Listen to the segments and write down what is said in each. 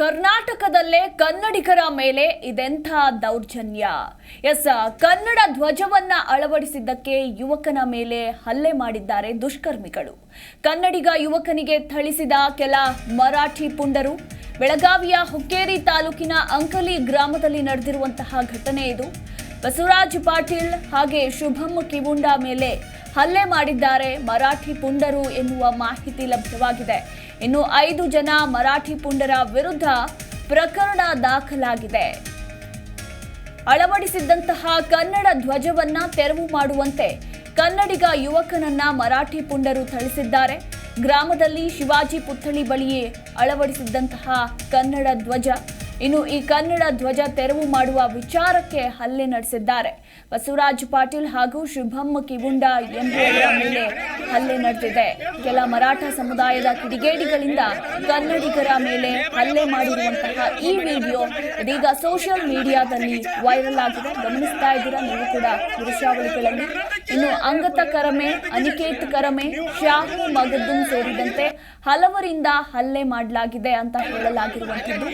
ಕರ್ನಾಟಕದಲ್ಲೇ ಕನ್ನಡಿಗರ ಮೇಲೆ ಇದೆಂಥ ದೌರ್ಜನ್ಯ? ಎಸ್, ಕನ್ನಡ ಧ್ವಜವನ್ನ ಅಳವಡಿಸಿದ್ದಕ್ಕೆ ಯುವಕನ ಮೇಲೆ ಹಲ್ಲೆ ಮಾಡಿದ್ದಾರೆ ದುಷ್ಕರ್ಮಿಗಳು. ಕನ್ನಡಿಗ ಯುವಕನಿಗೆ ಥಳಿಸಿದ ಕೆಲ ಮರಾಠಿ ಪುಂಡರು. ಬೆಳಗಾವಿಯ ಹುಕ್ಕೇರಿ ತಾಲೂಕಿನ ಅಂಕಲಿ ಗ್ರಾಮದಲ್ಲಿ ನಡೆದಿರುವಂತಹ ಘಟನೆ ಇದು. ಬಸವರಾಜ್ ಪಾಟೀಲ್ ಹಾಗೆ ಶುಭಂ ಕಿವುಂಡ ಮೇಲೆ ಹಲ್ಲೆ ಮಾಡಿದ್ದಾರೆ ಮರಾಠಿ ಪುಂಡರು ಎನ್ನುವ ಮಾಹಿತಿ ಲಭ್ಯವಾಗಿದೆ. ಇನ್ನು ಐದು ಜನ ಮರಾಠಿ ಪುಂಡರ ವಿರುದ್ಧ ಪ್ರಕರಣ ದಾಖಲಾಗಿದೆ. ಅಳವಡಿಸಿದ್ದಂತಹ ಕನ್ನಡ ಧ್ವಜವನ್ನ ತೆರವು ಮಾಡುವಂತೆ ಕನ್ನಡಿಗ ಯುವಕನನ್ನ ಮರಾಠಿ ಪುಂಡರು ಥಳಿಸಿದ್ದಾರೆ. ಗ್ರಾಮದಲ್ಲಿ ಶಿವಾಜಿ ಪುತ್ಥಳಿ ಬಳಿಯೇ ಅಳವಡಿಸಿದ್ದಂತಹ ಕನ್ನಡ ಧ್ವಜ. ಇನ್ನು ಈ ಕನ್ನಡ ಧ್ವಜ ತೆರವು ಮಾಡುವ ವಿಚಾರಕ್ಕೆ ಹಲ್ಲೆ ನಡೆಸಿದ್ದಾರೆ. ಬಸವರಾಜ್ ಪಾಟೀಲ್ ಹಾಗೂ ಶುಭಮ್ಮ ಕಿವುಂಡ ಎಂಬುವರ ಮೇಲೆ ಹಲ್ಲೆ ನಡೆದಿದೆ. ಕೆಲ ಮರಾಠ ಸಮುದಾಯದ ಕಿಡಿಗೇಡಿಗಳಿಂದ ಕನ್ನಡಿಗರ ಮೇಲೆ ಹಲ್ಲೆ ಮಾಡಿರುವಂತಹ ಈ ವಿಡಿಯೋ ಇದೀಗ ಸೋಷಿಯಲ್ ಮೀಡಿಯಾದಲ್ಲಿ ವೈರಲ್ ಆಗಿದೆ. ಗಮನಿಸ್ತಾ ಇದ್ದೀರಾ? ನೀವು ಕೂಡ ದೃಶ್ಯಾವಳಿಗಳಲ್ಲಿ. ಇನ್ನು ಅಂಗತ ಕರಮೆ, ಅನಿಕೇತ್ ಕರಮೆ, ಶಾಹು ಮಗದುಂ ಸೇರಿದಂತೆ ಹಲವರಿಂದ ಹಲ್ಲೆ ಮಾಡಲಾಗಿದೆ ಅಂತ ಹೇಳಲಾಗಿರುವಂಥದ್ದು.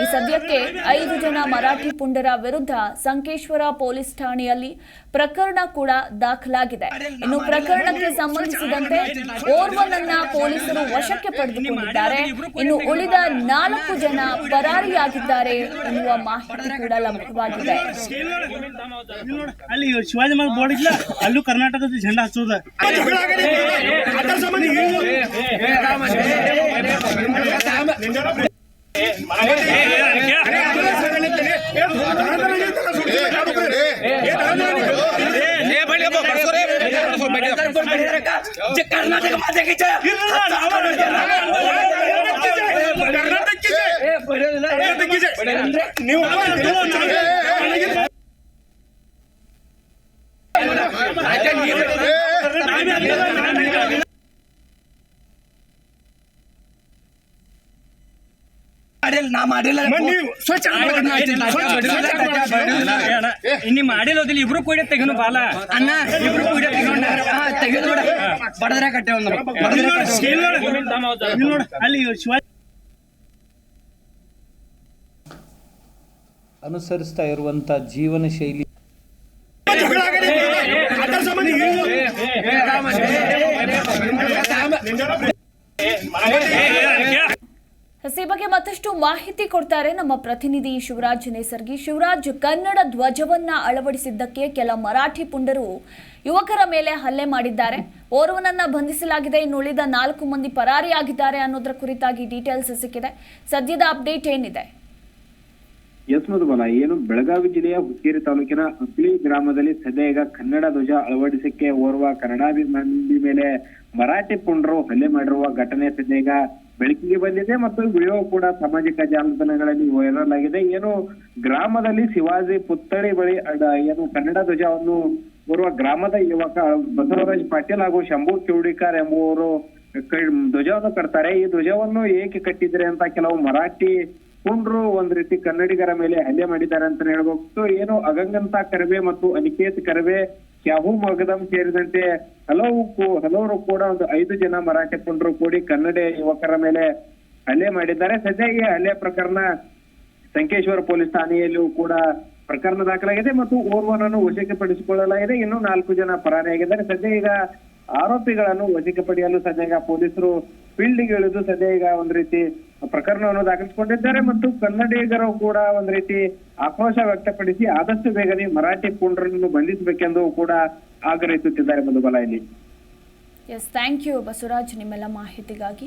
ಈ ಸದ್ಯಕ್ಕೆ ಐದು ಜನ ಮರಾಠಿ ಪುಂಡರ ವಿರುದ್ಧ ಸಂಕೇಶ್ವರ ಪೊಲೀಸ್ ಠಾಣೆಯಲ್ಲಿ ಪ್ರಕರಣ ಕೂಡ ದಾಖಲಾಗಿದೆ. ಇನ್ನು ಪ್ರಕರಣಕ್ಕೆ ಸಂಬಂಧಿಸಿದಂತೆ ಓರ್ವನನ್ನ ಪೊಲೀಸರು ವಶಕ್ಕೆ ಪಡೆದುಕೊಂಡಿದ್ದಾರೆ ಇನ್ನು ಉಳಿದ ನಾಲ್ಕು ಜನ ಪರಾರಿಯಾಗಿದ್ದಾರೆ ಎನ್ನುವ ಮಾಹಿತಿ ಕೂಡ ಲಭ್ಯವಾಗಿದೆ ಅಲ್ಲಿ ಶಿವಾಜಿ ಮಗ ಬೋರ್ಡ್ ಇಲ್ಲ ಅಲ್ಲೂ ಕರ್ನಾಟಕದ ಜಂಡ ಹಚ್ಚೋದ ದುಡ್ಡು ಬೆಳೆದ್ರಕ್ಕ ಕರ್ನಾಟಕ ಮಾತೆಗೆ ನೀವು ನಾ ಮಾಡಿಲ್ಲ ಇನ್ನಿ ಮಾಡಿಲ್ಲ ಇಬ್ರು ಕೂಡ ತೆಗನು ಬಾಲ ಅಣ್ಣ ಇಬ್ರು ಕೂಡ ತೆಗೆದು ಬಿಡ ಬಡದ್ರೆ ಕಟ್ಟೆ ಒಂದು ಅಲ್ಲಿ ಅನುಸರಿಸ್ತಾ ಇರುವಂತ ಜೀವನ ಶೈಲಿ ಎಸ್, ಈ ಬಗ್ಗೆ ಮತ್ತಷ್ಟು ಮಾಹಿತಿ ಕೊಡ್ತಾರೆ ನಮ್ಮ ಪ್ರತಿನಿಧಿ ಶಿವರಾಜ್ ನೇಸರ್ಗಿ. ಶಿವರಾಜ್ ಕನ್ನಡ ಧ್ವಜವನ್ನ ಅಳವಡಿಸಿದ್ದಕ್ಕೆ ಕೆಲ ಮರಾಠಿ ಪುಂಡರು ಯುವಕರ ಮೇಲೆ ಹಲ್ಲೆ ಮಾಡಿದ್ದಾರೆ. ಓರ್ವನನ್ನ ಬಂಧಿಸಲಾಗಿದೆ. ಇನ್ನು ಉಳಿದ ನಾಲ್ಕು ಮಂದಿ ಪರಾರಿಯಾಗಿದ್ದಾರೆ ಅನ್ನೋದ್ರ ಕುರಿತಾಗಿ ಡೀಟೇಲ್ಸ್ ಸಿಕ್ಕಿದೆ. ಸದ್ಯದ ಅಪ್ಡೇಟ್ ಏನಿದೆ? ಎಸ್ ಮಧುಬಲ ಏನು ಬೆಳಗಾವಿ ಜಿಲ್ಲೆಯ ಹುಕ್ಕೇರಿ ತಾಲೂಕಿನ ಅಕ್ಲಿ ಗ್ರಾಮದಲ್ಲಿ ಸದ್ಯ ಕನ್ನಡ ಧ್ವಜ ಅಳವಡಿಸಕ್ಕೆ ಓರ್ವ ಕನ್ನಡಾಭಿಮಾನಿ ಮೇಲೆ ಮರಾಠಿ ಪುಂಡರು ಹಲ್ಲೆ ಮಾಡಿರುವ ಘಟನೆ ಸದ್ಯ ಬೆಳಕಿಗೆ ಬಂದಿದೆ ಮತ್ತು ವಿಡಿಯೋ ಕೂಡ ಸಾಮಾಜಿಕ ಜಾಲತಾಣಗಳಲ್ಲಿ ವೈರಲ್ ಆಗಿದೆ. ಏನು ಗ್ರಾಮದಲ್ಲಿ ಶಿವಾಜಿ ಪುತ್ಥಳಿ ಬಳಿ ಏನು ಕನ್ನಡ ಧ್ವಜವನ್ನು ಓರ್ವ ಗ್ರಾಮದ ಯುವಕ ಬಸವರಾಜ್ ಪಾಟೀಲ್ ಹಾಗೂ ಶಂಭು ಚೌಡಿಕಾರ್ ಎಂಬುವರು ಧ್ವಜವನ್ನು ಕಟ್ತಾರೆ. ಈ ಧ್ವಜವನ್ನು ಏಕೆ ಕಟ್ಟಿದ್ರೆ ಅಂತ ಕೆಲವು ಮರಾಠಿ ಕುಂಡ್ರು ಒಂದ್ ರೀತಿ ಕನ್ನಡಿಗರ ಮೇಲೆ ಹಲ್ಲೆ ಮಾಡಿದ್ದಾರೆ ಅಂತ ಹೇಳ್ಬೋದು. ಏನು ಅಗಂಗಂತ ಕರವೇ ಮತ್ತು ಅನಿಕೇತ್ ಕರಬೆ ಶಾಹು ಮಗದಂ ಸೇರಿದಂತೆ ಹಲವು ಹಲವರು ಕೂಡ ಒಂದು ಐದು ಜನ ಮರಾಠಿ ಪುಂಡರು ಕೂಡಿ ಕನ್ನಡ ಯುವಕರ ಮೇಲೆ ಹಲ್ಲೆ ಮಾಡಿದ್ದಾರೆ. ಸದ್ಯ ಈ ಹಲ್ಲೆ ಪ್ರಕರಣ ಸಂಕೇಶ್ವರ ಪೊಲೀಸ್ ಠಾಣೆಯಲ್ಲೂ ಕೂಡ ಪ್ರಕರಣ ದಾಖಲಾಗಿದೆ ಮತ್ತು ಓರ್ವನನ್ನು ವಶಕ್ಕೆ ಪಡಿಸಿಕೊಳ್ಳಲಾಗಿದೆ ಇನ್ನೂ ನಾಲ್ಕು ಜನ ಪರಾರಿಯಾಗಿದ್ದಾರೆ. ಸದ್ಯ ಈಗ ಆರೋಪಿಗಳನ್ನು ವಶಕ್ಕೆ ಪಡೆಯಲು ಸದ್ಯ ಈಗ ಪೊಲೀಸರು ಫೀಲ್ಡ್ಗೆ ಇಳಿದು ಸದ್ಯ ಈಗ ಒಂದ್ ರೀತಿ ಪ್ರಕರಣವನ್ನು ದಾಖಲಿಸಿಕೊಂಡಿದ್ದಾರೆ ಮತ್ತು ಕನ್ನಡಿಗರು ಕೂಡ ಒಂದ್ ರೀತಿ ಆಕ್ರೋಶ ವ್ಯಕ್ತಪಡಿಸಿ ಆದಷ್ಟು ಬೇಗನೆ ಮರಾಠಿ ಪುಂಡ್ರನ್ನು ಬಂಧಿಸಬೇಕೆಂದು ಕೂಡ ಆಗ್ರಹಿಸುತ್ತಿದ್ದಾರೆ ಬಲ ಇಲ್ಲಿ. ಎಸ್ ಥ್ಯಾಂಕ್ ಯು ಬಸವರಾಜ್, ನಿಮ್ಮೆಲ್ಲ ಮಾಹಿತಿಗಾಗಿ.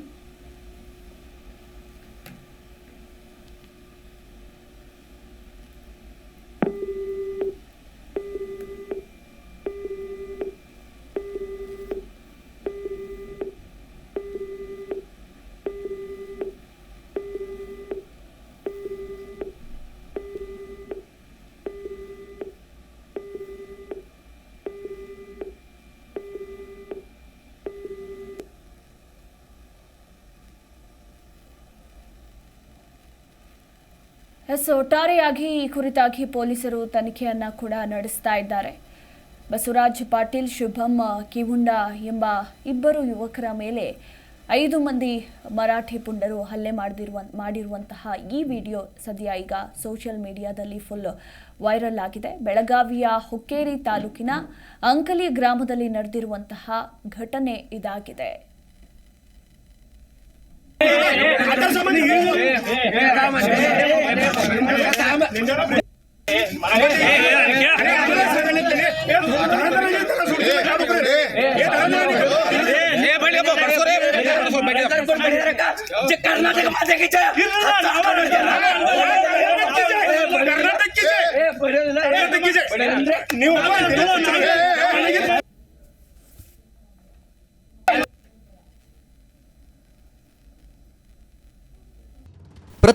ಎಸ್ ಒಟ್ಟಾರೆಯಾಗಿ ಈ ಕುರಿತಾಗಿ ಪೊಲೀಸರು ತನಿಖೆಯನ್ನ ಕೂಡ ನಡೆಸ್ತಾ ಇದ್ದಾರೆ ಬಸವರಾಜ್ ಪಾಟೀಲ್ ಶುಭಂ ಕಿವುಂಡ ಎಂಬ ಇಬ್ಬರು ಯುವಕರ ಮೇಲೆ ಐದು ಮಂದಿ ಮರಾಠಿ ಪುಂಡರು ಹಲ್ಲೆ ಮಾಡಿರುವ ಮಾಡಿರುವಂತಹ ಈ ವಿಡಿಯೋ ಸದ್ಯ ಈಗ ಸೋಷಿಯಲ್ ಮೀಡಿಯಾದಲ್ಲಿ ಫುಲ್ ವೈರಲ್ ಆಗಿದೆ ಬೆಳಗಾವಿಯ ಹುಕ್ಕೇರಿ ತಾಲೂಕಿನ ಅಂಕಲಿ ಗ್ರಾಮದಲ್ಲಿ ನಡೆದಿರುವಂತಹ ಘಟನೆ ಇದಾಗಿದೆ ಕರ್ನಾಟಕ ಮಾತೆಗೆ ಜಯ. ಏ, ಬಡಿಯೋದಿಲ್ಲ.